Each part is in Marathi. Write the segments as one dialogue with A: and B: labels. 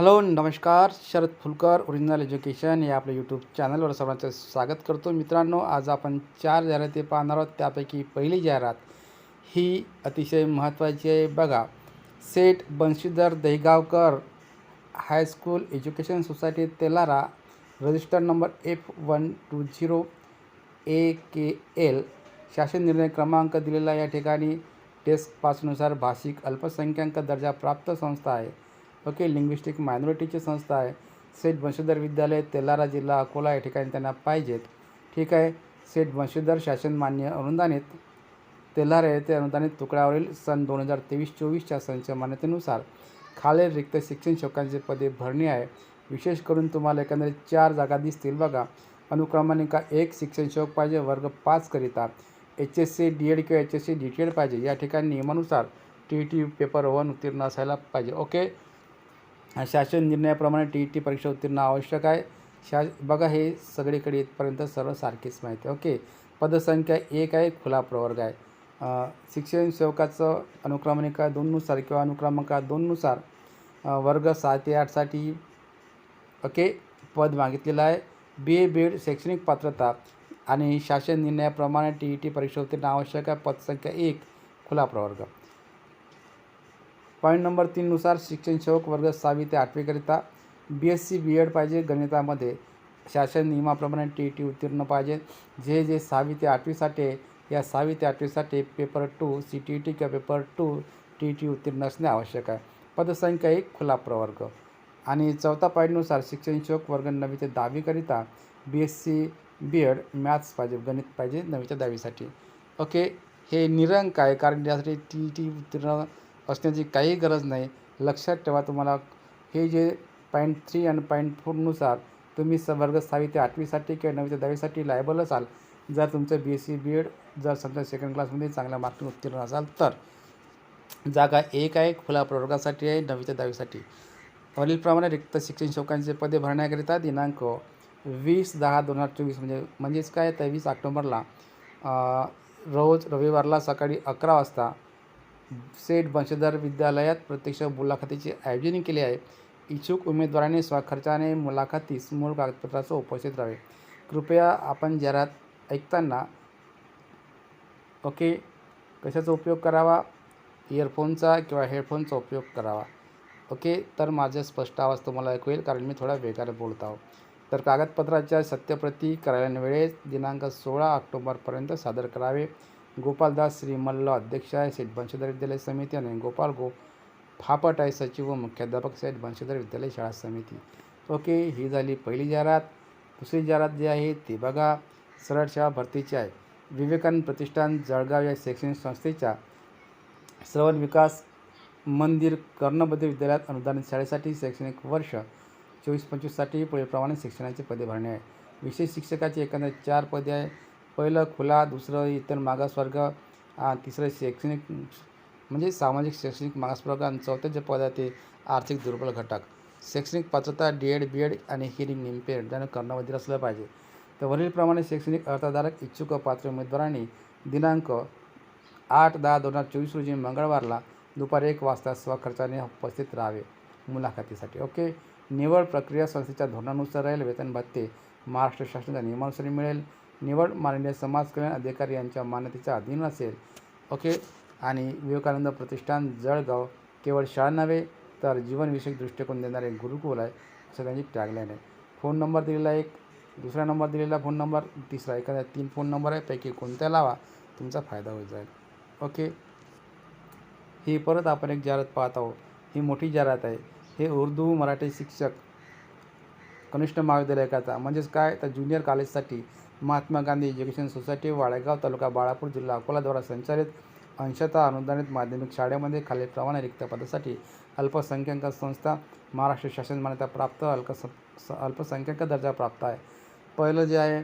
A: हॅलो नमस्कार. शरद फुलकर ओरिजिनल एज्युकेशन या आपल्या यूट्यूब चॅनलवर सर्वांचं स्वागत करतो. मित्रांनो आज आपण चार जाहिराती पाहणार आहोत. त्यापैकी पहिली जाहिरात ही अतिशय महत्त्वाची आहे. बघा Seth Banshidhar Dahigaonkar high school education society Telhara register number F one two zero A K L शासन निर्णय क्रमांक दिलेला या ठिकाणी. टेस्ट पासनुसार भाषिक अल्पसंख्याक दर्जा प्राप्त संस्था आहे. ओके लिंग्विस्टिक मायनॉरिटीची संस्था आहे. सेठ वंशधर विद्यालय तेलारा जिल्हा अकोला या ठिकाणी त्यांना पाहिजेत. ठीक आहे? सेठ वंशधर शासन मान्य अनुदानित तेलारा येथे अनुदानित तुकड्यावरील सन दोन हजार तेवीस चोवीसच्या संच मान्यतेनुसार खालील रिक्त शिक्षण शोकांची पदे भरणी आहे. विशेष करून तुम्हाला एकंदरीत चार जागा दिसतील बघा. अनुक्रमानिका एक शिक्षण शोक पाहिजे वर्ग पाच करिता. H S C D Ed किंवा H S C D T Ed पाहिजे. या ठिकाणी नियमानुसार T E T paper one उत्तीर्ण असायला पाहिजे. ओके? शासन निर्णयाप्रमाणे टी ई टी परीक्षा उत्तीर्ण आवश्यक आहे. शा बघा हे सगळीकडे इथपर्यंत सर्व सारखीच माहिती आहे. ओके. पदसंख्या एक आहे खुला प्रवर्ग आहे. शिक्षण सेवकाचं अनुक्रमणिका दोननुसार किंवा अनुक्रमांका दोननुसार. वर्ग सहा ते आठसाठी ओके पद मागितलेलं आहे. बी ए बी एड शैक्षणिक पात्रता आणि शासन निर्णयाप्रमाणे टी ई टी परीक्षा उत्तीर्ण आवश्यक आहे. पदसंख्या एक खुला प्रवर्ग. पॉईंट नंबर तीननुसार शिक्षण शोक वर्ग सहावी ते आठवीकरिता B S C B Ed पाहिजे. गणितामध्ये शासन नियमाप्रमाणे टी ई टी उत्तीर्ण पाहिजे. जे जे सहावी ते आठवीसाठी या सहावी ते आठवीसाठी paper two C T E T किंवा paper two T E T उत्तीर्ण असणे आवश्यक आहे. पदसंख्या एक खुला प्रवर्ग. आणि चौथा पॉईंटनुसार शिक्षण शोक वर्ग नवी ते दहावीकरिता B S C B Ed maths पाहिजे गणित पाहिजे नववी ते दहावीसाठी ओके हे निरंक आहे कारण यासाठी टी ई टी उत्तीर्ण असण्याची काही गरज नाही. लक्षात ठेवा तुम्हाला हे जे पॉईंट थ्री आणि पॉईंट फोरनुसार तुम्ही स वर्ग सहावी ते आठवीसाठी किंवा नववी ते दहावीसाठी लायबल असाल जर तुमचं B S C B Ed जर समजा सेकंड क्लासमध्ये चांगल्या मार्क उत्तीर्ण असाल तर जागा एक आहे खुला प्रवर्गासाठी आहे नववी ते दहावीसाठी. वरीलप्रमाणे रिक्त शिक्षण शोकांचे पदे भरण्याकरिता दिनांक वीस दहा दोन हजार चोवीस म्हणजे म्हणजेच काय? तेवीस ऑक्टोबरला रोज रविवारला सकाळी अकरा वाजता सेठ बंशीधर विद्यालयात प्रत्यक्ष मुलाखतीचे आयोजन केले आहे. इच्छुक उमेदवारांनी स्वाखर्चाने मुलाखतीस मूळ कागदपत्रासह उपस्थित राहावे. कृपया आपण जाहिरात ऐकताना ओके कशाचा उपयोग करावा? इयरफोनचा किंवा हेडफोनचा उपयोग करावा. ओके तर माझं स्पष्ट आवाज तुम्हाला ऐकू येईल कारण मी थोडा वेगाने बोलत आहो. तर कागदपत्राच्या सत्यप्रती करायला वेळेस दिनांक सोळा ऑक्टोबरपर्यंत सादर करावे. गोपालदास श्रीमल्ल अध्यक्ष आहे सेठ बंशीधर विद्यालय समिती आणि गोपाल गो फापट आहे. सचिव व मुख्याध्यापक सेठ बंशीधर विद्यालय शाळा समिती. ओके ही झाली पहिली जाहिरात. दुसरी जाहिरात जी आहे ती बघा. सरळ शाळा भरतीची आहे. विवेकानंद प्रतिष्ठान जळगाव या शैक्षणिक संस्थेच्या श्रवण विकास मंदिर कर्णबद्ध विद्यालयात अनुदानित शाळेसाठी शैक्षणिक वर्ष चोवीस पंचवीससाठी पुढीलप्रमाणे शिक्षणाची पदे भरणे आहे. विशेष शिक्षकाची एकंदर चार पदे आहे. पहिलं खुला दुसरं इतर मागासवर्ग तिसरं शैक्षणिक म्हणजे सामाजिक शैक्षणिक मागासवर्ग आणि चौथं जे पद आहे ते आर्थिक दुर्बल घटक. शैक्षणिक पात्रता डी एड बी एड आणि हिरिंग निम्पेड ज्यानं कर्णबधीर असलं पाहिजे. तर वरीलप्रमाणे शैक्षणिक अर्थधारक इच्छुक पात्र उमेदवारांनी दिनांक आठ दहा दोन हजार चोवीस रोजी मंगळवारला दुपारी एक वाजता स्वखर्चाने उपस्थित राहावे. मुलाखतीसाठी. ओके? निवड प्रक्रिया संस्थेच्या धोरणानुसार राहील वेतन भत्ते महाराष्ट्र शासनाच्या नियमानुसार मिळेल. निवड माननीय समाज कल्याण अधिकारी यांच्या मान्यतेच्या अधीन असेल. ओके? आणि विवेकानंद प्रतिष्ठान जळगाव केवळ शाळा नव्हे तर जीवनविषयक दृष्टिकोन देणारे गुरुकुल आहे. असं त्यांची टॅगलाईन आहे. फोन नंबर दिलेला एक दुसरा नंबर दिलेला फोन नंबर तिसरा एखाद्या तीन फोन नंबर आहे. पैकी कोणत्या लावा तुमचा फायदा होत जाईल. ओके? ही परत आपण एक जाहिरात पाहत आहोत. ही मोठी जाहिरात आहे. हे उर्दू मराठी शिक्षक कनिष्ठ महाविद्यालयाचा म्हणजेच काय? तर ज्युनियर कॉलेजसाठी महात्मा गांधी एज्युकेशन सोसायटी वाळेगाव तालुका बाळापूर जिल्हा अकोलाद्वारा संचालित अंशतः अनुदानित माध्यमिक शाळेमध्ये खालीलप्रमाणे रिक्त पदासाठी अल्पसंख्याक संस्था महाराष्ट्र शासन मान्यता प्राप्त अल्पस अल्पसंख्याक दर्जा प्राप्त आहे. पहिलं जे आहे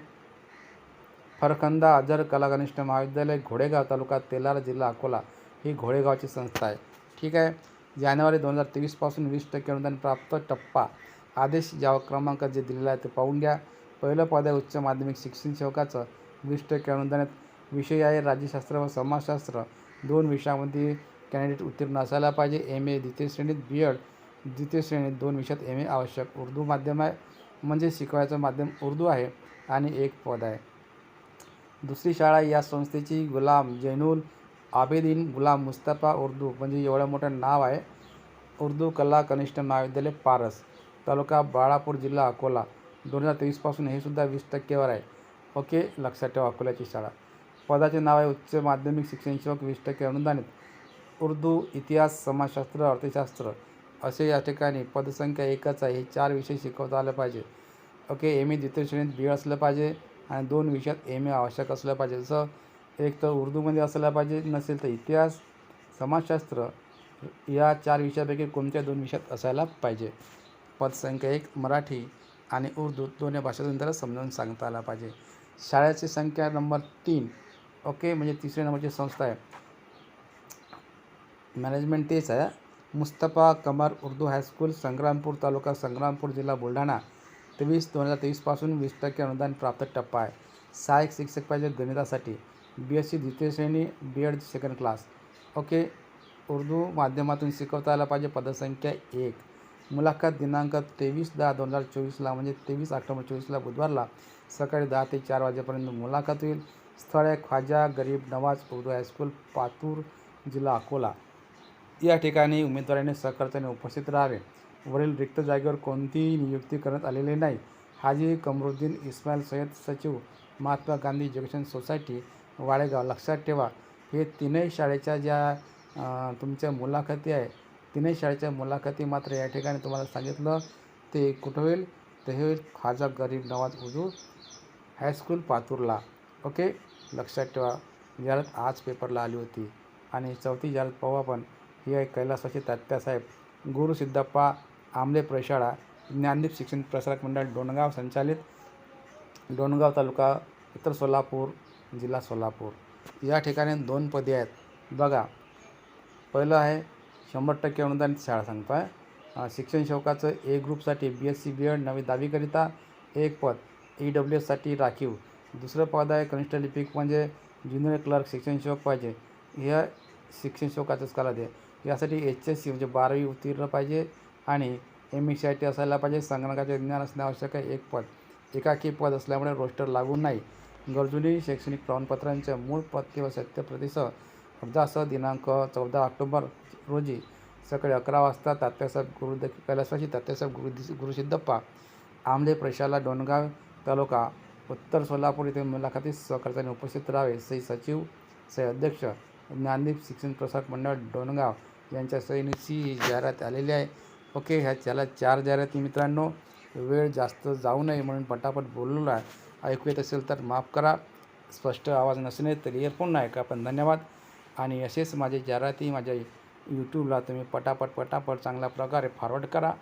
A: फरखंदा अजर कला कनिष्ठ महाविद्यालय घोडेगाव तालुका तेलारा जिल्हा अकोला ही घोडेगावची संस्था आहे. ठीक आहे? जानेवारी दोन हजार तेवीसपासून वीस टक्के अनुदान प्राप्त टप्पा आदेश ज्या क्रमांक जे दिलेला आहे ते पाहून घ्या. पहिलं पद आहे उच्च माध्यमिक शिक्षण सेवकाचं. वीस टक्के अनुदानित विषय आहे राज्यशास्त्र व समाजशास्त्र. दोन विषयामध्ये कॅन्डिडेट उत्तीर्ण असायला पाहिजे. एम ए द्वितीय श्रेणीत बी एड द्वितीय श्रेणीत दोन विषयात एम ए आवश्यक. उर्दू माध्यम आहे म्हणजे शिकवायचं माध्यम उर्दू आहे आणि एक पद आहे. दुसरी शाळा या संस्थेची गुलाम जैनुल आबेदीन गुलाम मुस्तफा उर्दू म्हणजे एवढं मोठं नाव आहे. उर्दू कला कनिष्ठ महाविद्यालय पारस तालुका बाळापूर जिल्हा अकोला. दोन हजार तेवीसपासून हे सुद्धा वीस टक्केवर आहे. ओके? लक्षात ठेवा अकोल्याची शाळा. पदाचे नाव आहे उच्च माध्यमिक शिक्षण सेवक वीस टक्के अनुदानित. उर्दू इतिहास समाजशास्त्र अर्थशास्त्र असे या ठिकाणी पदसंख्या एकच आहे. हे चार विषय शिकवता आलं पाहिजे. ओके? एम ए द्वितीय श्रेणीत बी असलं पाहिजे आणि दोन विषयात एम ए आवश्यक असलं पाहिजे. जसं एक तर उर्दूमध्ये असलं पाहिजे नसेल तर इतिहास समाजशास्त्र या चार विषयापैकी कोणत्या दोन विषयात असायला पाहिजे. पदसंख्या एक मराठी आणि उर्दू दोन्ही भाषेतून त्याला समजावून सांगता आला पाहिजे. शाळेची संख्या नंबर तीन ओके म्हणजे तिसऱ्या नंबरची संस्था आहे. मॅनेजमेंट तेच आहे. मुस्तफा कमर उर्दू हायस्कूल संग्रामपूर तालुका संग्रामपूर जिल्हा बुलढाणा. तेवीस दोन हजार तेवीसपासून वीस टक्के अनुदान प्राप्त टप्पा आहे. सहाय्यक शिक्षक पाहिजे गणितासाठी. बी एस सी द्वितीय श्रेणी B Ed second class okay Urdu माध्यमातून शिकवता आला पाहिजे पदसंख्या एक. मुलाखत दिनांक तेवीस दहा दोन हजार चोवीसला म्हणजे तेवीस ऑक्टोबर चोवीसला बुधवारला. सकाळी दहा ते चार वाजेपर्यंत मुलाखत होईल. स्थळ आहे ख्वाजा गरीब नवाज उर्दू हायस्कूल पातूर जिल्हा अकोला. या ठिकाणी उमेदवाराने सहकर्त्याने उपस्थित राहावे. वरील रिक्त जागेवर कोणतीही नियुक्ती करण्यात आलेली नाही. हाजी कमरुद्दीन इस्माईल सय्यद सचिव महात्मा गांधी एज्युकेशन सोसायटी वाडेगाव. लक्षात ठेवा हे तीनही शाळेच्या ज्या तुमच्या मुलाखती आहे तिन्ही शाळेच्या मुलाखती मात्र या ठिकाणी तुम्हाला सांगितलं. ते कुठं होईल? ते हे होईल खाजा गरीब नवाज उजू हायस्कूल पातूरला. ओके? लक्षात ठेवा. जाहिरात आज पेपरला आली होती. आणि चौथी जाहिरात पाहू आपण ही आहे कैलासाची तात्यासाहेब गुरु सिद्धप्पा आमले प्रशाळा ज्ञानदीप शिक्षण प्रसारक मंडळ डोणगाव संचालित डोणगाव तालुका उत्तर सोलापूर जिल्हा सोलापूर. या ठिकाणी दोन पदे आहेत. बघा. पहिलं आहे शंभर टक्के अनुदानित शाळा सांगतो आहे शिक्षण शौकाचं A ग्रुपसाठी B S C B Ed नवी दहावीकरिता एक पद ई डब्ल्यू एससाठी राखीव. दुसरं पद आहे कनिष्ठ लिपिक म्हणजे ज्युनियर क्लर्क शिक्षण शोक पाहिजे. ह्या शिक्षण सेवकाचंच काला दे. यासाठी एच एस सी म्हणजे बारावी उत्तीर्ण पाहिजे आणि M S C I T असायला पाहिजे. संगणकाचे ज्ञान असणे आवश्यक आहे. एक पद. एकाकी पद असल्यामुळे रोस्टर लागू नाही. गरजूनी शैक्षणिक प्रमाणपत्रांच्या मूळ पत्ते व सत्यप्रतीसह अर्जासह दिनांक चौदा ऑक्टोबर रोजी सकाळी अकरा वाजता तात्यासाहेब गुरु कैलासवासी तात्यासाहेब गुरु गुरुसिद्धप्पा आमले प्रशाला डोणगाव तालुका उत्तर सोलापूर येथे मुलाखतीत सहकर्त्याने उपस्थित राहावे. सही सचिव सई अध्यक्ष ज्ञानदीप शिक्षण प्रसारक मंडळ डोणगाव यांच्या सहीनुची ही जाहिरात आलेली आहे. ओके ह्या त्याला चार जाहिराती मित्रांनो. वेळ जास्त जाऊ नये म्हणून पटापट बोललेलो आहे ऐकू येत असेल तर माफ करा. स्पष्ट आवाज नसणे तर इयरफोन नाही का पण धन्यवाद. आणि असेच माझे जाहिराती माझ्या यूट्यूबला तुम्ही पटापट पटापट चांगल्या प्रकारे फॉरवर्ड करा.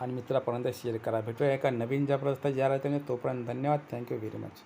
A: आणि मित्रापर्यंत शेअर करा. भेटूया एका नवीन जबरदस्त जाहिरातीने. तोपर्यंत धन्यवाद. Thank you very much